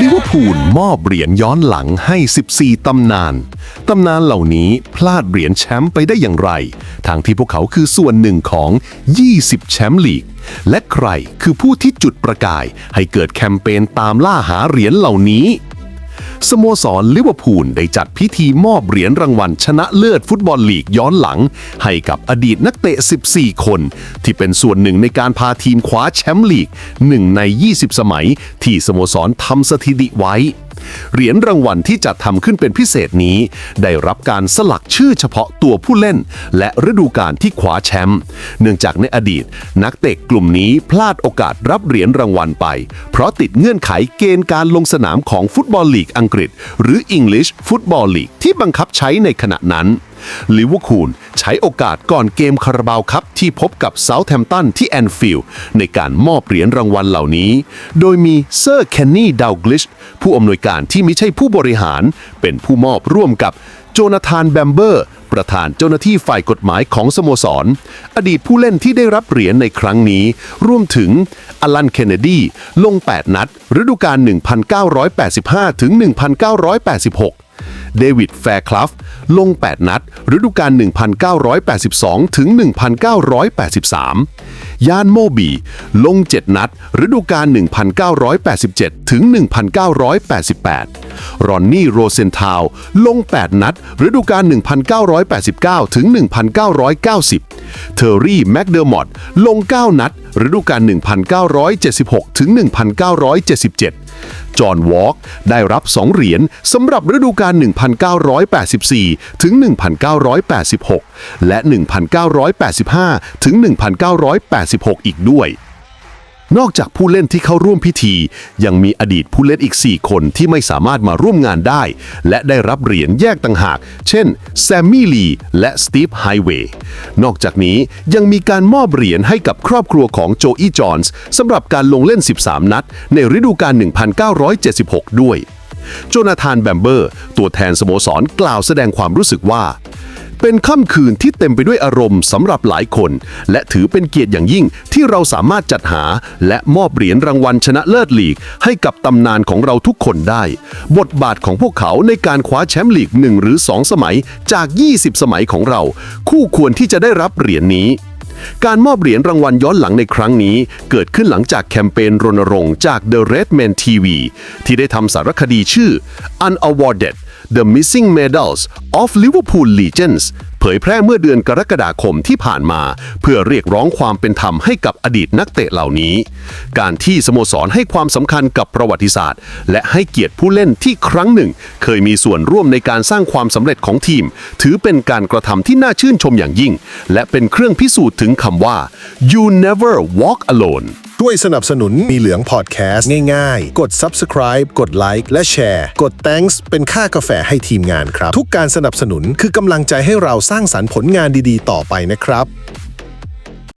ลิเวอร์พูลมอบเหรียญย้อนหลังให้ 14 ตำนาน ตำนานเหล่านี้พลาดเหรียญแชมป์ไปได้อย่างไร ทางที่พวกเขาคือส่วนหนึ่งของ 20 แชมป์ลีก และใครคือผู้ที่จุดประกาย ให้เกิดแคมเปญตามล่าหาเหรียญเหล่านี้ สโมสรลิเวอร์พูลได้จัดพิธีมอบเหรียญรางวัลชนะเลิศฟุตบอลลีกย้อนหลัง ให้กับอดีตนักเตะ 14 คน ที่เป็นส่วนหนึ่งในการพาทีมคว้าแชมป์ลีกหนึ่งใน 20 สมัย ที่สโมสรทำสถิติไว้เหรียญรางวัลที่จัดทำขึ้นเป็นพิเศษนี้ ได้รับการสลักชื่อเฉพาะตัวผู้เล่น และฤดูกาลที่คว้าแชมป์เนื่องจากในอดีต นักเตะกลุ่มนี้พลาดโอกาสรับเหรียญรางวัลไป เพราะติดเงื่อนไขเกณฑ์การลงสนามของฟุตบอลลีกอังงกฤษ หรือ English Football League ที่บังคับใช้ในขณะนั้นลิเวอร์พูล ใช้โอกาสก่อนเกมคาราบาวคัพที่พบกับเซาท์แฮมป์ตันที่แอนฟิลด์ในการมอบเหรียญรางวัลเหล่านี้ โดยมีเซอร์เคนนี่ดาวกลิชผู้อำนวยการที่ไม่ใช่ผู้บริหาร เป็นผู้มอบร่วมกับโจนาธานแบมเบอร์ ประธานเจ้าหน้าที่ฝ่ายกฎหมายของสโมสร อดีตผู้เล่นที่ได้รับเหรียญในครั้งนี้ ร่วมถึงอลันเคนเนดีลง 8 นัด ฤดูกาล 1985 ถึง 1986 เดวิดแฟร์คลัฟ ลง 8 นัดฤดูกาล 1982 ถึง 1983 ยานโมบี ลง 7 นัดฤดูกาล 1987 ถึง 1988 รอนนี่โรเซนทาว ลง 8 นัดฤดูกาล 1989 ถึง 1990 เทอร์รี่แม็กเดอร์มอตลง 9 นัดฤดูกาล 1976 ถึง 1977 จอห์นวอล์กได้รับ2เหรียญสำหรับฤดูกาล 1984 ถึง 1986 และ 1985 ถึง 1986 อีกด้วย นอกจากผู้เล่นที่เข้าร่วมพิธี ยังมีอดีตผู้เล่นอีก 4 คนที่ไม่สามารถมาร่วมงานได้ และได้รับเหรียญแยกต่างหาก เช่น แซมมี่ลีและสตีฟไฮเวย์นอกจากนี้ยังมีการมอบเหรียญให้กับครอบครัวของโจอี้จอห์นส์สำหรับการลงเล่น 13 นัด ในฤดูกาล 1976 ด้วย โจนาธานแบมเบอร์ ตัวแทนสโมสรกล่าวแสดงความรู้สึกว่า เป็นค่ำคืนที่เต็มไปด้วยอารมณ์สำหรับหลายคน และถือเป็นเกียรติอย่างยิ่งที่เราสามารถจัดหา และมอบเหรียญรางวัลชนะเลิศลีก ให้กับตำนานของเราทุกคนได้ บทบาทของพวกเขาในการคว้าแชมป์ลีกหนึ่งหรือ 2 สมัยจาก 20 สมัยของเรา คู่ควรที่จะได้รับเหรียญนี้การมอบเหรียญรางวัลย้อนหลังในครั้งนี้ เกิดขึ้นหลังจากแคมเปญรณรงค์จาก The Red Man TV ที่ได้ทำสารคดีชื่อ Unawarded The Missing Medals of Liverpool Legends เผยแพร่เมื่อเดือนกรกฎาคมที่ผ่านมา เพื่อเรียกร้องความเป็นธรรมให้กับอดีตนักเตะเหล่านี้ การที่สโมสรให้ความสำคัญกับประวัติศาสตร์ และให้เกียรติผู้เล่นที่ครั้งหนึ่ง เคยมีส่วนร่วมในการสร้างความสำเร็จของทีม ถือเป็นการกระทำที่น่าชื่นชมอย่างยิ่ง และเป็นเครื่องพิสูจน์ถึงคำว่า you never walk alone ช่วยสนับสนุนมีเหลืองพอดแคสต์ง่ายๆ กด subscribe กดไลค์และแชร์ กด thanks เป็นค่ากาแฟให้ทีมงานครับ ทุกการสนับสนุนคือกำลังใจให้เราสร้างสรรค์ผลงานดีๆ ต่อไปนะครับ